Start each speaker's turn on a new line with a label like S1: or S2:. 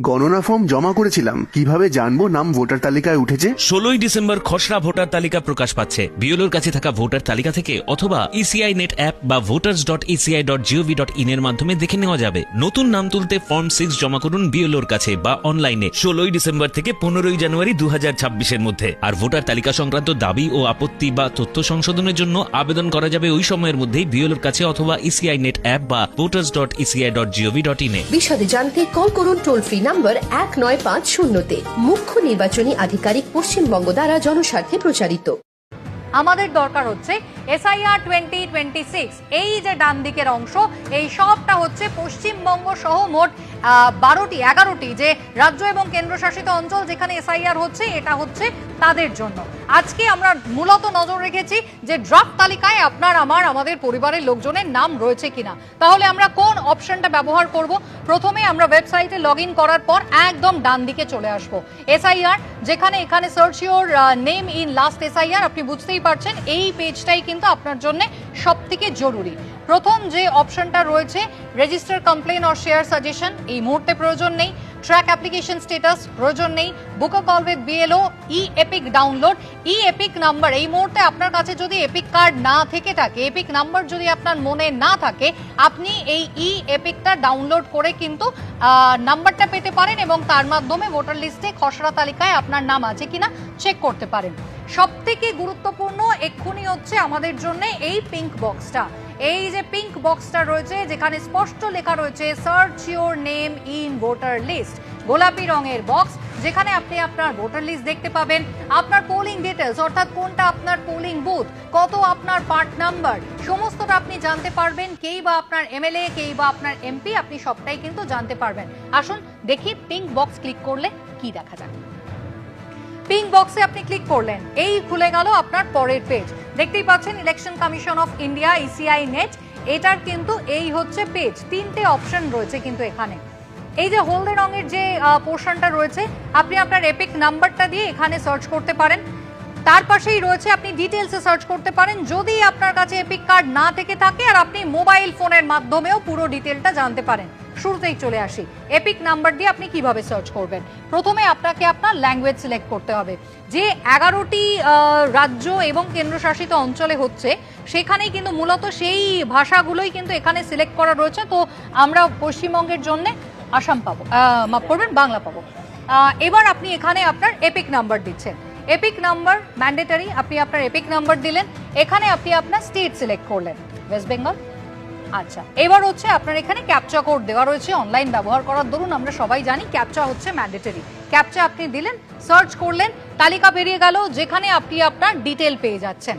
S1: গণনা ফর্ম জমা করেছিলাম। কীভাবে জানব নাম ভোটার তালিকায় উঠেছে?
S2: ষোলোই ডিসেম্বর খসড়া ভোটার তালিকা প্রকাশ পাচ্ছে। বিএলওর কাছে থাকা ভোটার তালিকা থেকে অথবা ইসিআই নেট অ্যাপ বা voters dot ECI dot GOV dot in এর মাধ্যমে দেখে নেওয়া যাবে। নতুন নাম তুলতে ফর্ম সিক্স জমা করুন বিএলওর কাছে বা অনলাইনে ষোলোই ডিসেম্বর থেকে পনেরোই জানুয়ারি দু হাজার ছাব্বিশের মধ্যে। আর ভোটার তালিকা সংক্রান্ত দাবি ও আপত্তি বা তথ্য সংশোধনের জন্য আবেদন করা যাবে ওই সময়ের মধ্যেই বিএলওর কাছে অথবা ইসিআই নেট অ্যাপ বা voters dot ECI dot GOV dot ইনে
S3: বিশদে জানতে কল করুন টোল ফ্রি নাম্বার এক নয় পাঁচ শূন্যতে মুখ্য নির্বাচনী আধিকারিক পশ্চিমবঙ্গ দ্বারা জনস্বার্থে প্রচারিত।
S4: আমাদের দরকার হচ্ছে এসআইআর টোয়েন্টি টোয়েন্টি সিক্স এই যে ডান দিকের অংশ, এই সবটা হচ্ছে পশ্চিমবঙ্গ সহ মোট বারোটি, এগারোটি যে রাজ্য এবং কেন্দ্রশাসিত অঞ্চল যেখানে এসআইআর হচ্ছে, এটা হচ্ছে তাদের জন্য। আজকে আমরা মূলত নজর রেখেছি যে ড্রাফট তালিকায় আপনার, আমার, আমাদের পরিবারের লোকজনের নাম রয়েছে কিনা। তাহলে আমরা কোন অপশনটা ব্যবহার করব? প্রথমে আমরা ওয়েবসাইটে লগ করার পর একদম ডান দিকে চলে আসব। এসআইআর যেখানে, এখানে search your name in last SIR আপনি বুঝতেই পারছেন, এই পেজটাই কিন্তু আপনার জন্য সব থেকে জরুরি। প্রথম যে অপশনটা রয়েছে register complain or share suggestion এই মুহূর্তে প্রয়োজন নেই। ট্র্যাক অ্যাপ্লিকেশন স্ট্যাটাস প্রয়োজন নেই। Book call with BLO E EPIC download E EPIC number এই মুহূর্তে আপনার কাছে যদি এপিক কার্ড না থেকে থাকে এপিক নাম্বার যদি আপনার মনে না থাকে, আপনি এই ই এপিকটা ডাউনলোড করে কিন্তু নাম্বারটা পেতে পারেন এবং তার মাধ্যমে ভোটার লিস্টে খসড়া তালিকায় আপনার নাম আছে কিনা চেক করতে পারেন। সব থেকে গুরুত্বপূর্ণ এক্ষুনি হচ্ছে আমাদের জন্য এই পিঙ্ক বক্সটা এই যে পিঙ্ক বক্সটা রয়েছে, যেখানে স্পষ্ট লেখা রয়েছে search your name in voter list গোলাপি রঙের বক্স যেখানে আপনি আপনার ভোটার লিস্ট দেখতে পাবেন। আপনার পোলিং ডিটেলস অর্থাৎ কোনটা আপনার পোলিং বুথ কত আপনার পার্ট নাম্বার সমস্তটা আপনি জানতে পারবেন। কেই বা আপনার এমএলএ কেই বা আপনার এমপি আপনি সবটাই কিন্তু জানতে পারবেন। আসুন দেখি পিঙ্ক বক্স ক্লিক করলে কি দেখা যায়। পিঙ্ক বক্সে আপনি ক্লিক করলেন, এই খুলে গেল আপনার পরের পেজ দেখতেই পাচ্ছেন Election Commission of India ECI net এটার কিন্তু এই হচ্ছে পেজ তিনটে অপশন রয়েছে কিন্তু এখানে। এই যে হলদে রঙের যে পোর্শনটা রয়েছে, আপনি আপনার এপিক নাম্বারটা দিয়ে এখানে সার্চ করতে পারেন। তার পাশেই রয়েছে, আপনি ডিটেলসে সার্চ করতে পারেন, যদি আপনার কাছে এপিক কার্ড না থেকে থাকে, আর আপনি মোবাইল ফোনের মাধ্যমেও পুরো ডিটেলটা জানতে পারেন। শুরুতেই চলে আসি। এপিক নাম্বার দিয়ে আপনি কীভাবে সার্চ করবেন? প্রথমে আপনাকে আপনার ল্যাঙ্গুয়েজ সিলেক্ট করতে হবে। যে এগারোটি রাজ্য এবং কেন্দ্রশাসিত অঞ্চলে হচ্ছে, সেখানেই কিন্তু মূলত সেই ভাষাগুলোই কিন্তু এখানে সিলেক্ট করা রয়েছে। তো আমরা পশ্চিমবঙ্গের জন্য আসাম পাবো মাফ করবেন, বাংলা পাবো। এবার আপনি এখানে আপনার এপিক নাম্বার দিচ্ছেন। এপিক নাম্বার ম্যান্ডেটারি আপনি আপনার এপিক নাম্বার দিলেন, এখানে আপনি আপনার স্টেট সিলেক্ট করলেন ওয়েস্ট বেঙ্গল আচ্ছা এবার হচ্ছে আপনার এখানে ক্যাপচা কোড দেওয়া রয়েছে অনলাইন ব্যবহার করার। দরুন আমরা সবাই জানি ক্যাপচা হচ্ছে ম্যান্ডেটরি ক্যাপচা আপনি দিলেন সার্চ করলেন, তালিকা বেরিয়ে গেল, যেখানে আপনি আপনার ডিটেল পেয়ে যাচ্ছেন।